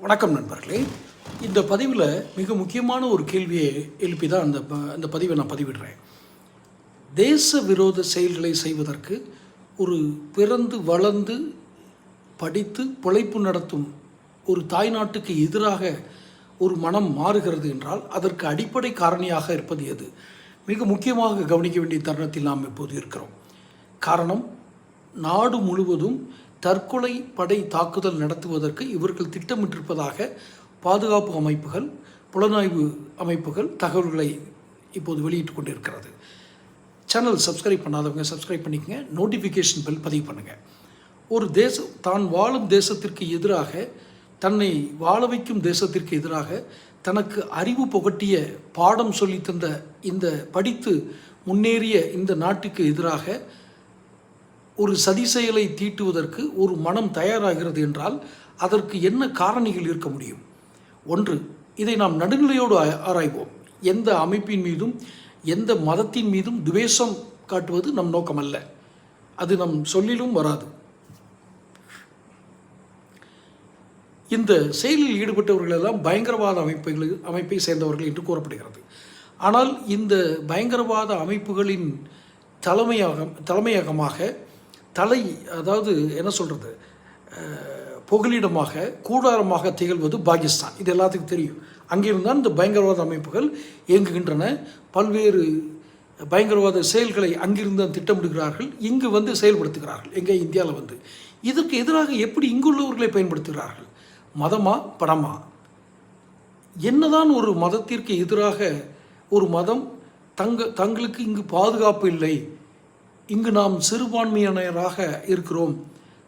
வணக்கம் நண்பர்களே. இந்த பதிவில் மிக முக்கியமான ஒரு கேள்வியை எழுப்பி தான் அந்த ப- அந்த பதிவை நான் பதிவிடுறேன். தேச விரோத செயல்களை செய்வதற்கு ஒரு பிறந்து வளர்ந்து படித்து பிழைப்பு நடத்தும் ஒரு தாய்நாட்டுக்கு எதிராக ஒரு மனம் மாறுகிறது என்றால் அதற்கு அடிப்படை காரணியாக இருப்பது எது? மிக முக்கியமாக கவனிக்க வேண்டிய தருணத்தில் நாம் இப்போது இருக்கிறோம். காரணம் நாடு முழுவதும் தற்கொலை படை தாக்குதல் நடத்துவதற்கு இவர்கள் திட்டமிட்டிருப்பதாக பாதுகாப்பு அமைப்புகள் புலனாய்வு அமைப்புகள் தகவல்களை இப்போது வெளியிட்டு கொண்டிருக்கிறது. சேனல் சப்ஸ்கிரைப் பண்ணாதவங்க சப்ஸ்கிரைப் பண்ணிக்கங்க. நோட்டிஃபிகேஷன் பெல் பதிவு பண்ணுங்கள் ஒரு தேசம் தான் வாழும் தேசத்திற்கு எதிராக தன்னை வாழ வைக்கும் தேசத்திற்கு எதிராக தனக்கு அறிவு புகட்டிய பாடம் சொல்லித் தந்த இந்த படித்து முன்னேறிய இந்த நாட்டுக்கு எதிராக ஒரு சதி செயலை தீட்டுவதற்கு ஒரு மனம் தயாராகிறது என்றால் அதற்கு என்ன காரணிகள் இருக்க முடியும்? ஒன்று இதை நாம் நடுநிலையோடு ஆ- ஆராய்வோம். எந்த அமைப்பின் மீதும் எந்த மதத்தின் மீதும் துவேஷம் காட்டுவது நம் நோக்கமல்ல. அது நம் சொல்லிலும் வராது. இந்த செயலில் ஈடுபட்டவர்கள் எல்லாம் பயங்கரவாத அமைப்புகள் அமைப்பை சேர்ந்தவர்கள் என்று கூறப்படுகிறது. ஆனால் இந்த பயங்கரவாத அமைப்புகளின் தலைமையாக தலைமையகமாக தலை அதாவது என்ன சொல்கிறது புகலிடமாக கூடாரமாக திகழ்வது பாகிஸ்தான். இது எல்லாத்துக்கும் தெரியும். அங்கிருந்தான் இந்த பயங்கரவாத அமைப்புகள் இயங்குகின்றன. பல்வேறு பயங்கரவாத செயல்களை அங்கிருந்தான் திட்டமிடுகிறார்கள். இங்கு வந்து செயல்படுத்துகிறார்கள். எங்கே? இந்தியாவில் வந்து. இதற்கு எதிராக எப்படி இங்குள்ளவர்களை பயன்படுத்துகிறார்கள்? மதமா? பணமா? என்னதான் ஒரு மதத்திற்கு எதிராக ஒரு மதம் தங்க தங்களுக்கு இங்கு பாதுகாப்பு இல்லை. இங்கு நாம் சிறுபான்மையினராக இருக்கிறோம்.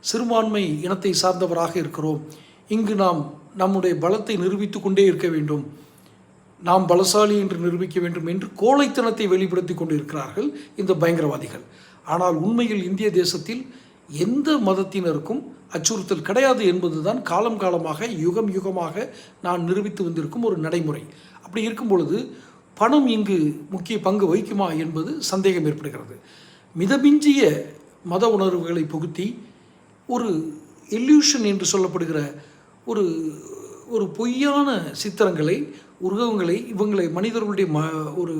சிறுபான்மை இனத்தை சார்ந்தவராக இருக்கிறோம். இங்கு நாம் நம்முடைய பலத்தை நிரூபித்து கொண்டே இருக்க வேண்டும். நாம் பலசாலி என்று நிரூபிக்க வேண்டும் என்று கோழைத்தனத்தை வெளிப்படுத்தி கொண்டிருக்கிறார்கள் இந்த பயங்கரவாதிகள். ஆனால் உண்மையில் இந்திய தேசத்தில் எந்த மதத்தினருக்கும் அச்சுறுத்தல் கிடையாது என்பதுதான் காலம் காலமாக யுகம் யுகமாக நான் நிரூபித்து வந்திருக்கும் ஒரு நடைமுறை. அப்படி இருக்கும் பொழுது பணம் இங்கு முக்கிய பங்கு வகிக்குமா என்பது சந்தேகம் ஏற்படுகிறது. மிதமிஞ்சிய மத உணர்வுகளை புகுத்தி ஒரு எல்யூஷன் என்று சொல்லப்படுகிற ஒரு ஒரு பொய்யான சித்திரங்களை உருவங்களை இவங்களை மனிதர்களுடைய ம ஒரு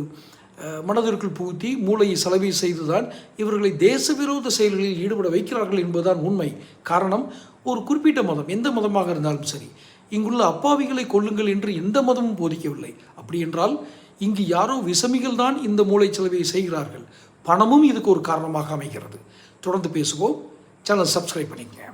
மனதிற்குள் புகுத்தி மூளையை செலவை செய்துதான் இவர்களை தேச விரோத செயல்களில் ஈடுபட வைக்கிறார்கள் என்பதுதான் உண்மை. காரணம் ஒரு குறிப்பிட்ட மதம் எந்த மதமாக இருந்தாலும் சரி இங்குள்ள அப்பாவிகளை கொள்ளுங்கள் என்று எந்த மதமும் போதிக்கவில்லை. அப்படி என்றால் இங்கு யாரோ விசமிகள் தான் இந்த மூளை செலவை செய்கிறார்கள். பணமும் இதுக்கு ஒரு காரணமாக அமைகிறது. தொடர்ந்து பேசுவோம். சேனல் சப்ஸ்கிரைப் பண்ணிக்கங்க.